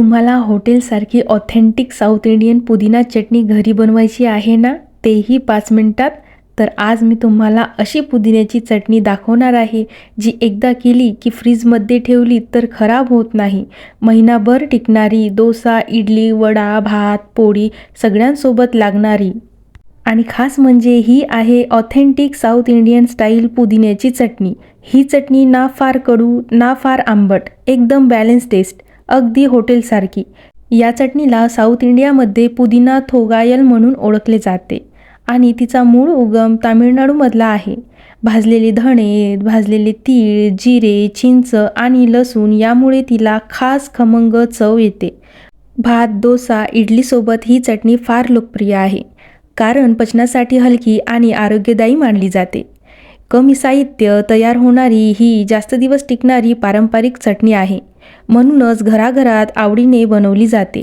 तुम्हाला हॉटेलसारखी authentic south Indian पुदिना चटणी घरी बनवायची आहे ना तेही पाच मिनटात? तर आज मी तुम्हाला अशी पुदिन्याची चटणी दाखवणार आहे जी एकदा केली की फ्रीजमध्ये ठेवली तर खराब होत नाही. महिनाभर टिकणारी डोसा इडली वडा भात पोळी सगळ्यांसोबत लागणारी. आणि खास म्हणजे ही आहे ऑथेंटिक साऊथ इंडियन स्टाईल पुदिन्याची चटणी. ही चटणी ना फार कडू ना फार आंबट एकदम बॅलन्स टेस्ट अगदी हॉटेलसारखी. या चटणीला साऊथ इंडियामध्ये पुदिना थोगायल म्हणून ओळखले जाते आणि तिचा मूळ उगम तामिळनाडूमधला आहे. भाजलेले धणे भाजलेले तीळ जिरे चिंच आणि लसूण यामुळे तिला खास खमंग चव येते. भात डोसा इडलीसोबत ही चटणी फार लोकप्रिय आहे. कारण पचनासाठी हलकी आणि आरोग्यदायी मानली जाते. कमी साहित्य तयार होणारी ही जास्त दिवस टिकणारी पारंपरिक चटणी आहे. म्हणूनच घराघरात आवडीने बनवली जाते.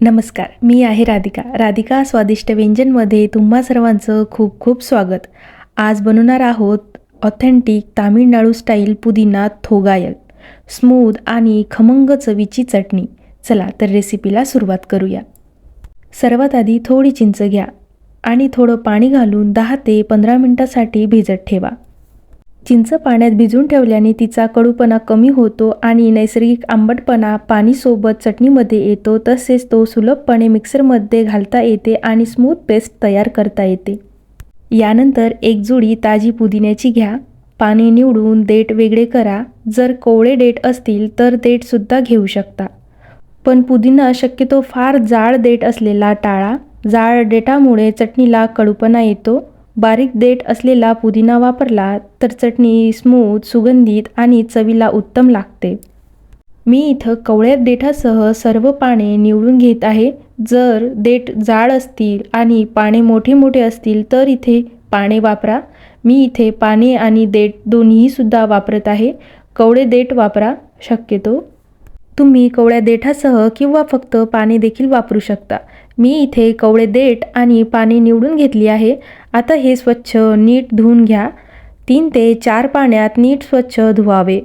नमस्कार मी आहे राधिका. राधिका स्वादिष्ट व्यंजनमध्ये तुम्हा सर्वांचं खूप खूप स्वागत. आज बनवणार आहोत ऑथेंटिक तामिळनाडू स्टाईल पुदिना थोगायल. स्मूद आणि खमंग चवीची चटणी. चला तर रेसिपीला सुरुवात करूया. सर्वात आधी थोडी चिंच घ्या आणि थोडं पाणी घालून दहा ते पंधरा मिनटासाठी भिजत ठेवा. चिंच पाण्यात भिजून ठेवल्याने तिचा कडूपणा कमी होतो आणि नैसर्गिक आंबटपणा पाणीसोबत चटणीमध्ये येतो. तसेच तो सुलभपणे मिक्सरमध्ये घालता येते आणि स्मूथ पेस्ट तयार करता येते. यानंतर एक जुडी ताजी पुदिन्याची घ्या. पाणी निवडून देठ वेगळे करा. जर कोवळे देठ असतील तर देठसुद्धा घेऊ शकता. पण पुदिना शक्यतो फार जाड देठ असलेला टाळा. जाड देठामुळे चटणीला कडूपणा येतो. बारीक देठ असलेला पुदिना वापरला तर चटणी स्मूथ सुगंधित आणि चवीला उत्तम लागते. मी इथं कवळ्या देठासह सर्व पाने निवडून घेत आहे. जर देठ जाड असतील आणि पाने मोठे मोठे असतील तर इथे पाने वापरा. मी इथे पाने आणि देठ दोन्हीसुद्धा वापरत आहे. कवळे देठ वापरा शक्यतो. तुम्ही कवळ्या देठासह किंवा फक्त पाने देखील वापरू शकता. मी इथे कवळे देठ आणि पाने निवडून घेतली आहे. आता हे स्वच्छ नीट धुवून घ्या. तीन ते चार पाण्यात नीट स्वच्छ धुवावे.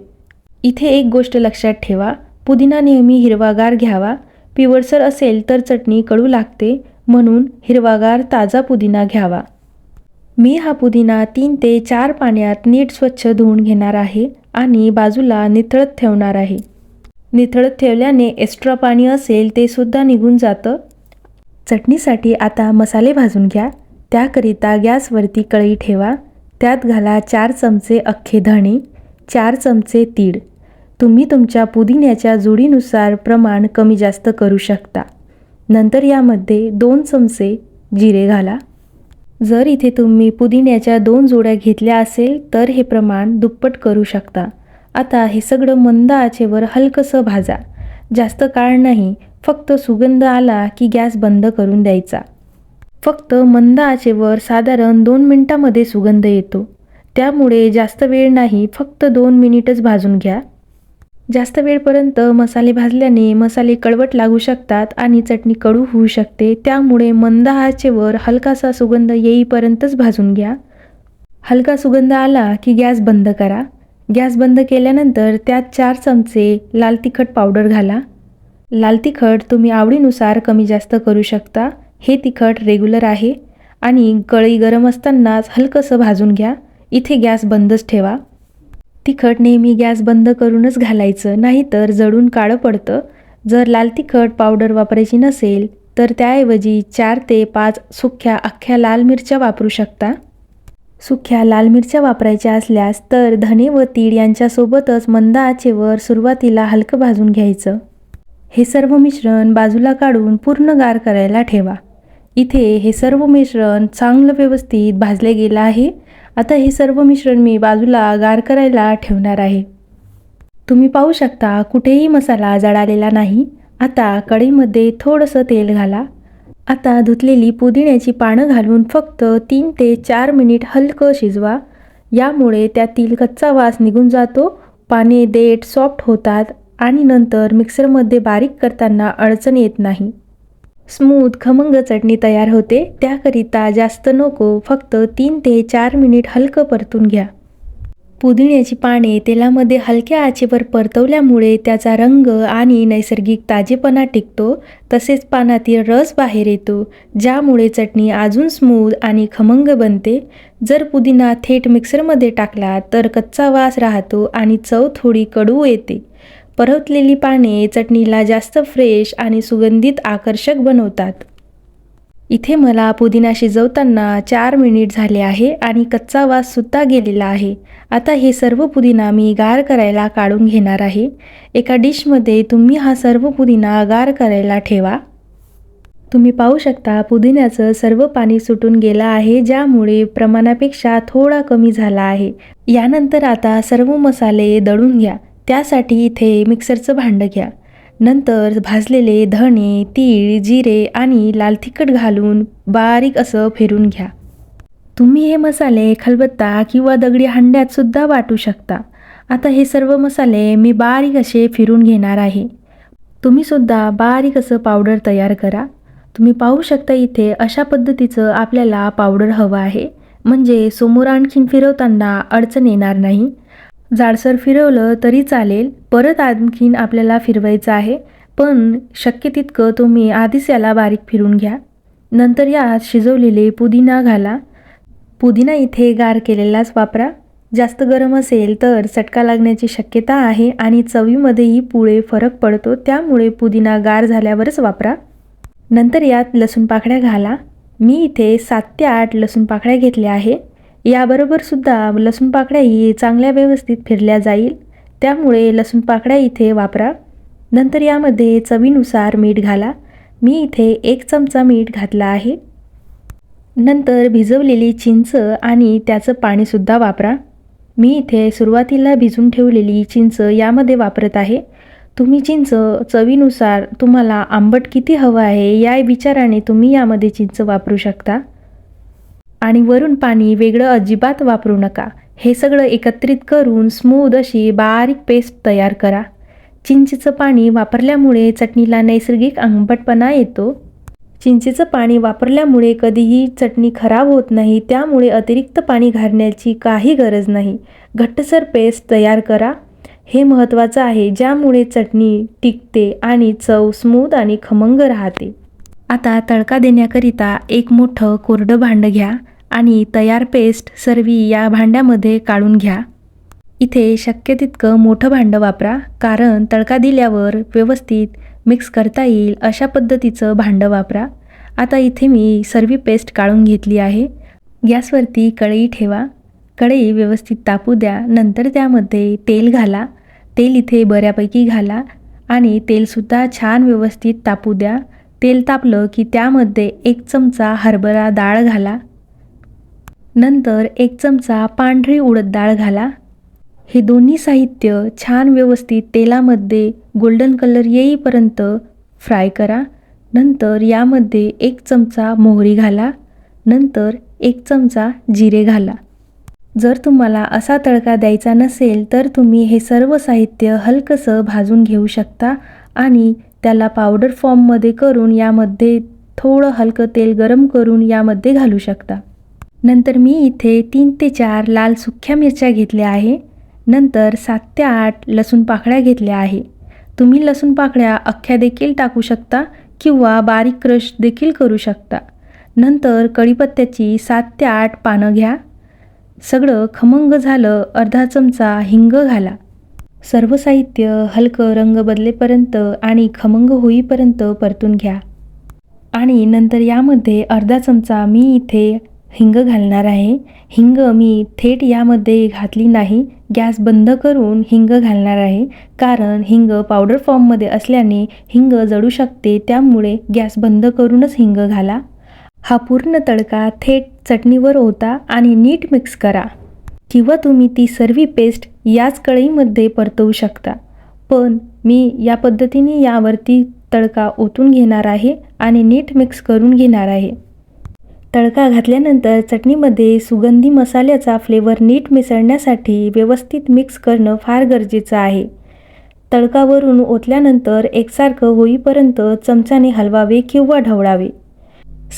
इथे एक गोष्ट लक्षात ठेवा. पुदिना नेहमी हिरवागार घ्यावा. पिवळसर असेल तर चटणी कडू लागते म्हणून हिरवागार ताजा पुदिना घ्यावा. मी हा पुदिना तीन ते चार पाण्यात नीट स्वच्छ धुवून घेणार आहे आणि बाजूला निथळत ठेवणार आहे. निथळत ठेवल्याने एक्स्ट्रा पाणी असेल ते सुद्धा निघून जातं. चटणीसाठी आता मसाले भाजून घ्या. त्याकरिता गॅसवरती कढई ठेवा. त्यात घाला चार चमचे अख्खे धणे चार चमचे तीळ. तुम्ही तुमच्या पुदिन्याच्या जोडीनुसार प्रमाण कमी जास्त करू शकता. नंतर यामध्ये दोन चमचे जिरे घाला. जर इथे तुम्ही पुदिन्याच्या दोन जोड्या घेतल्या असेल तर हे प्रमाण दुप्पट करू शकता. आता हे सगळं मंद आचेवर हलकंसं भाजा. जास्त काळ नाही फक्त सुगंध आला की गॅस बंद करून द्यायचा. फक्त मंद आचेवर साधारण दोन मिनटामध्ये सुगंध येतो. त्यामुळे जास्त वेळ नाही फक्त दोन मिनिटच भाजून घ्या. जास्त वेळपर्यंत मसाले भाजल्याने मसाले कळवट लागू शकतात आणि चटणी कडू होऊ शकते. त्यामुळे मंद आचेवर हलकासा सुगंध येईपर्यंतच भाजून घ्या. हलका सुगंध आला की गॅस बंद करा. गॅस बंद केल्यानंतर त्यात चार चमचे लाल तिखट पावडर घाला. लाल तिखट तुम्ही आवडीनुसार कमी जास्त करू शकता. हे तिखट रेग्युलर आहे आणि कळी गरम असतानाच हलकंसं भाजून घ्या. इथे गॅस बंदच ठेवा. तिखट नेहमी गॅस बंद करूनच घालायचं नाहीतर जळून काळं पडतं. जर लाल तिखट पावडर वापरायची नसेल तर त्याऐवजी चार ते पाच सुख्या अख्ख्या लाल मिरच्या वापरू शकता. सुख्या लाल मिरच्या वापरायच्या असल्यास तर धने व तीळ यांच्यासोबतच मंद आचेवर सुरुवातीला हलकं भाजून घ्यायचं. हे सर्व मिश्रण बाजूला काढून पूर्ण गार करायला ठेवा. इथे हे सर्व मिश्रण चांगलं व्यवस्थित भाजले गेलं आहे. आता हे सर्व मिश्रण मी बाजूला गार करायला ठेवणार आहे. तुम्ही पाहू शकता कुठेही मसाला जळालेला नाही. आता कढईमध्ये थोडंसं तेल घाला. आता धुतलेली पुदिन्याची पानं घालून फक्त तीन ते चार मिनिट हलकं शिजवा. यामुळे त्यातील कच्चा वास निघून जातो पाने देठ सॉफ्ट होतात आणि नंतर मिक्सरमध्ये बारीक करताना अडचण येत नाही. स्मूथ खमंग चटणी तयार होते त्याकरिता जास्त नको फक्त तीन ते चार मिनिट हलकं परतून घ्या. पुदिन्याची पाने तेलामध्ये हलक्या आचेवर परतवल्यामुळे त्याचा रंग आणि नैसर्गिक ताजेपणा टिकतो तसेच पानातील रस बाहेर येतो ज्यामुळे चटणी अजून स्मूथ आणि खमंग बनते. जर पुदिना थेट मिक्सरमध्ये टाकला तर कच्चा वास राहतो आणि चव थोडी कडू येते. परतलेली पाने चटणीला जास्त फ्रेश आणि सुगंधित आकर्षक बनवतात. इथे मला पुदिना शिजवताना चार मिनिट झाले आहे आणि कच्चा वाससुद्धा गेलेला आहे. आता हे सर्व पुदिना मी गार करायला काढून घेणार आहे. एका डिशमध्ये तुम्ही हा सर्व पुदिना गार करायला ठेवा. तुम्ही पाहू शकता पुदिन्याचं सर्व पाणी सुटून गेलं आहे ज्यामुळे प्रमाणापेक्षा थोडा कमी झाला आहे. यानंतर आता सर्व मसाले दळून घ्या. त्यासाठी इथे मिक्सरचं भांडं घ्या. नंतर भाजलेले धणे तीळ जिरे आणि लाल तिखट घालून बारीक असं फिरून घ्या. तुम्ही हे मसाले खलबत्ता किंवा दगडी हांड्यातसुद्धा वाटू शकता. आता हे सर्व मसाले मी बारीक असे फिरून घेणार आहे. तुम्ही सुद्धा बारीक असं पावडर तयार करा. तुम्ही पाहू शकता इथे अशा पद्धतीचं आपल्याला पावडर हवं आहे. म्हणजे समोर आणखीन फिरवताना अडचण येणार नाही. जाडसर फिरवलं तरी चालेल. परत आणखीन आपल्याला फिरवायचं आहे. पण शक्य तितकं तुम्ही आधीच याला बारीक फिरून घ्या. नंतर यात शिजवलेले पुदिना घाला. पुदिना इथे गार केलेलाच वापरा. जास्त गरम असेल तर चटका लागण्याची शक्यता आहे आणि चवीमध्येही पुळे फरक पडतो त्यामुळे पुदिना गार झाल्यावरच वापरा. नंतर यात लसूण पाकळ्या घाला. मी इथे सात ते आठ लसूण पाकळ्या घेतल्या आहे याबरोबरसुद्धा लसूण पाकळ्याही चांगल्या व्यवस्थित फिरल्या जाईल. त्यामुळे लसूण पाकळ्या इथे वापरा. नंतर यामध्ये चवीनुसार मीठ घाला. मी इथे एक चमचा मीठ घातला आहे. नंतर भिजवलेली चिंच आणि त्याचं पाणीसुद्धा वापरा. मी इथे सुरुवातीला भिजून ठेवलेली चिंच यामध्ये वापरत आहे. तुम्ही चिंच चवीनुसार तुम्हाला आंबट किती हवं आहे या विचाराने तुम्ही यामध्ये चिंच वापरू शकता. आणि वरून पाणी वेगळं अजिबात वापरू नका. हे सगळं एकत्रित करून स्मूद अशी बारीक पेस्ट तयार करा. चिंचेचं पाणी वापरल्यामुळे चटणीला नैसर्गिक आंबटपणा येतो. चिंचेचं पाणी वापरल्यामुळे कधीही चटणी खराब होत नाही त्यामुळे अतिरिक्त पाणी घालण्याची काही गरज नाही. घट्टसर पेस्ट तयार करा. हे महत्त्वाचं आहे ज्यामुळे चटणी टिकते आणि चव स्मूद आणि खमंग राहते. आता तडका देण्याकरिता एक मोठं कोरडं भांडं घ्या. आणि तयार पेस्ट सर्वी या भांड्यामध्ये काढून घ्या. इथे शक्य तितकं मोठं भांडं वापरा कारण तडका दिल्यावर व्यवस्थित मिक्स करता येईल अशा पद्धतीचं भांडं वापरा. आता इथे मी सर्वी पेस्ट काढून घेतली आहे. गॅसवरती कढई ठेवा. कढई व्यवस्थित तापू द्या. नंतर त्यामध्ये तेल घाला. तेल इथे बऱ्यापैकी घाला आणि तेलसुद्धा छान व्यवस्थित तापू द्या. तेल तापलं की त्यामध्ये एक चमचा हरभरा डाळ घाला. नंतर एक चमचा पांढरी उडद डाळ घाला. हे दोन्ही साहित्य छान व्यवस्थित तेलामध्ये गोल्डन कलर येईपर्यंत फ्राय करा. नंतर यामध्ये एक चमचा मोहरी घाला. नंतर एक चमचा जिरे घाला. जर तुम्हाला असा तडका द्यायचा नसेल तर तुम्ही हे सर्व साहित्य हलकंसं भाजून घेऊ शकता आणि त्याला पावडर फॉर्ममध्ये करून यामध्ये थोडं हलकं तेल गरम करून यामध्ये घालू शकता. नंतर मी इथे तीन ते चार लाल सुख्या मिरच्या घेतल्या आहे. नंतर सात ते आठ लसूण पाकळ्या घेतल्या आहे. तुम्ही लसूण पाकळ्या अख्ख्या देखील टाकू शकता किंवा बारीक क्रश देखील करू शकता. नंतर कढीपत्त्याची सात ते आठ पानं घ्या. सगळं खमंग झालं अर्धा चमचा हिंग घाला. सर्व साहित्य हलकं रंग बदलेपर्यंत आणि खमंग होईपर्यंत परतून घ्या. आणि नंतर यामध्ये अर्धा चमचा मी इथे हिंग घालणार आहे. हिंग मी थेट यामध्ये घातली नाही. गॅस बंद करून हिंग घालणार आहे. कारण हिंग पावडर फॉर्ममध्ये असल्याने हिंग जळू शकते त्यामुळे गॅस बंद करूनच हिंग घाला. हा पूर्ण तडका थेट चटणीवर होता आणि नीट मिक्स करा. किंवा तुम्ही ती सर्व पेस्ट याच कढईमध्ये परतवू शकता. पण मी या पद्धतीने यावरती तडका ओतून घेणार आहे आणि नीट मिक्स करून घेणार आहे. तडका घातल्यानंतर चटणीमध्ये सुगंधी मसाल्याचा फ्लेवर नीट मिसळण्यासाठी व्यवस्थित मिक्स करणं फार गरजेचं आहे. तडकावरून ओतल्यानंतर एकसारखं होईपर्यंत चमच्याने हलवावे किंवा ढवळावे.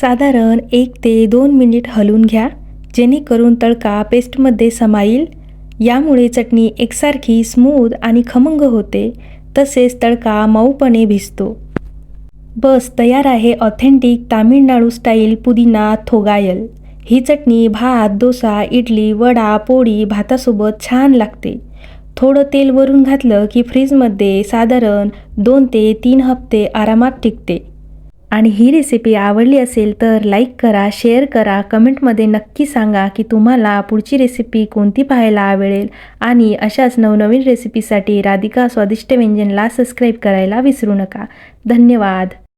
साधारण एक ते दोन मिनिट हलवून घ्या जेणेकरून तडका पेस्टमध्ये समाईल. यामुळे चटणी एकसारखी स्मूथ आणि खमंग होते तसेच तडका मऊपणे भिजतो. बस तयार आहे ऑथेंटिक तामिळनाडू स्टाईल पुदिना थोगायल. ही चटणी भात डोसा इडली वडा पोळी भातासोबत छान लागते. थोडं तेल वरून घातलं की फ्रीजमध्ये साधारण दोन ते तीन हप्ते आरामात टिकते. आणि ही रेसिपी आवडली असेल तर लाईक करा शेअर करा कमेंटमध्ये नक्की सांगा की तुम्हाला पुढची रेसिपी कोणती पाहायला आवडेल. आणि अशाच नवनवीन रेसिपीसाठी राधिका स्वादिष्ट व्यंजनला सबस्क्राईब करायला विसरू नका. धन्यवाद.